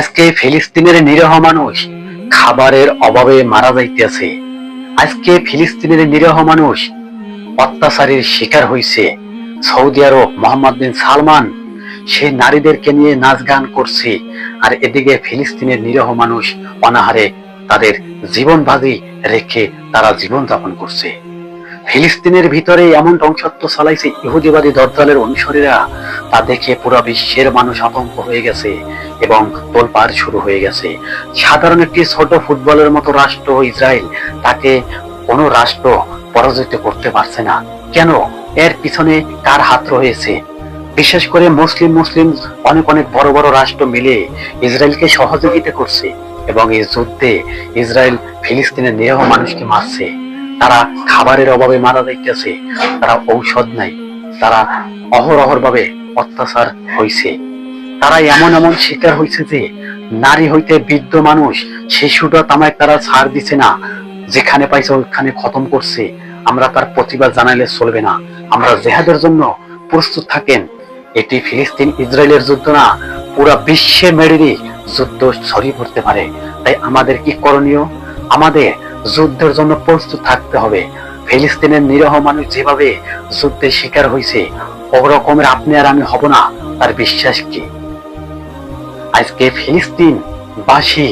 আজকে ফিলিস্তিনের নিরহ মানুষ খাবারের অভাবে মারা যাইতেছে। আজকে ফিলিস্তিনের নিরহ মানুষ অত্যাচারের শিকার হয়েছে Saudi Arab Mohammed bin Salman, সে নারীদেরকে নিয়ে নাচ গান করছে আর এদিকে ফিলিস্তিনের নিরহ মানুষ অনাহারে তাদের জীবন বাজি রেখে তারা জীবন যাপন করছে। ফিলিস্তিনের ভিতরে এমন ধ্বংসত্ব চালাইছে ইহুদিবাদী দরজালের অনুসারীরা তা দেখে পুরো বিশ্বের মানুষ আতঙ্ক হয়ে গেছে এবং তোলপাড় শুরু হয়ে গেছে। সাধারণ একটি ছোট ফুটবলের মতো রাষ্ট্র ইসরায়েল তাকে কোনো রাষ্ট্র পরাজিত করতে পারছে না। কেন? এর পিছনে কার হাত রয়েছে? বিশেষ করে মুসলিম মুসলিম অনেক অনেক বড় বড় রাষ্ট্র মিলে ইসরায়েলকে সহযোগিতা করছে এবং এই যুদ্ধে ইসরায়েল ফিলিস্তিনের নিরহ মানুষকে মারছে। তারা খাবারের অভাবে মারা যাইতেছে, তারা ঔষধ নাই তারা অহরহর ভাবে অত্যাচার হয়েছে তারা এমন এমন শিকার হয়েছে যে, নারী হইতে বৃদ্ধ মানুষ, শিশুটা তামায় তারা ছাড় দিছে না। যেখানে পাইছে ওইখানে খতম করছে। আমরা তার প্রতিবাদ জানাইলে চলবে না। আমরা জেহাদের জন্য প্রস্তুত থাকেন। এটি ফিলিস্তিন ইসরায়েলের যুদ্ধ না, পুরা বিশ্বে মেরেরই যুদ্ধ ছড়িয়ে পড়তে পারে। তাই আমাদের কি করণীয়? আমাদের যুদ্ধের জন্য প্রস্তুত থাকতে হবে। ফিলিস্তিনের নিরহ মানুষ যেভাবে যুদ্ধের শিকার হয়েছে, ওরকমের আপনি আর আমি হব না, তার বিশ্বাস কি? আজকে ফিলিস্তিন বাসী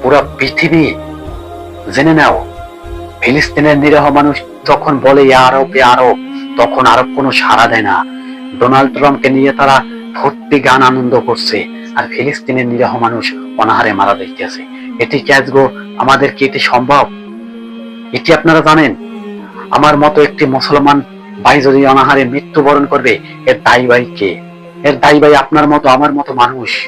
পুরো পৃথিবী জেনে নাও, ফিলিস্তিনের নিরহ মানুষ যখন বলে আরব ইয়া আরব তখন আরব কোনো সাড়া দেয় না। ডোনাল্ড ট্রাম্পকে নিয়ে তারা ভর্তি গান আনন্দ করছে, আর ফিলিস্তিনের নিরহ মানুষ অনাহারে মারা যাইতেছে। এটি কি আজগো আমাদের কি এটি সম্ভব? এটি আপনারা জানেন? আমার মতো একটি মুসলমান ভাই যদি অনাহারে মৃত্যুবরণ করবে, এর দায়ী ভাই কে? এর দায়ী ভাই আপনার মতো, আমার মতো মানুষ।